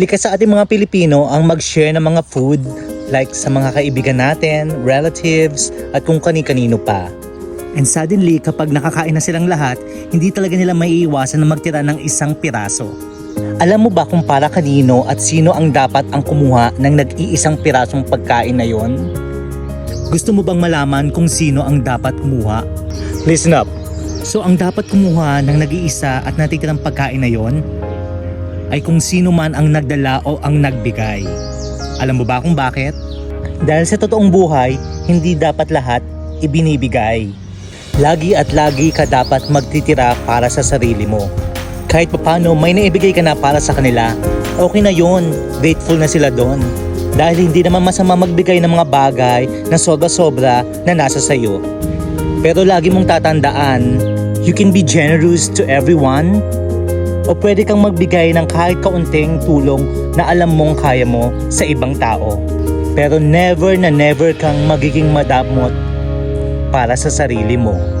Likas sa ating mga Pilipino ang mag-share ng mga food like sa mga kaibigan natin, relatives, at kung kani-kanino pa. And suddenly, kapag nakakain na silang lahat, hindi talaga nila maiiwasan na magtira ng isang piraso. Alam mo ba kung para kanino at sino ang dapat ang kumuha ng nag-iisang pirasong pagkain na yon? Gusto mo bang malaman kung sino ang dapat kumuha? Listen up. So ang dapat kumuha ng nag-iisa at natitirang pagkain na yon ay kung sino man ang nagdala o ang nagbigay. Alam mo ba kung bakit? Dahil sa totoong buhay, hindi dapat lahat ibinibigay. Lagi at lagi ka dapat magtitira para sa sarili mo. Kahit papano may naibigay ka na para sa kanila, okay na yon. Grateful na sila doon. Dahil hindi naman masama magbigay ng mga bagay na sobra-sobra na nasa sayo. Pero lagi mong tatandaan, you can be generous to everyone o pwede kang magbigay ng kahit kaunting tulong na alam mong kaya mo sa ibang tao. Pero never na never kang magiging madamot para sa sarili mo.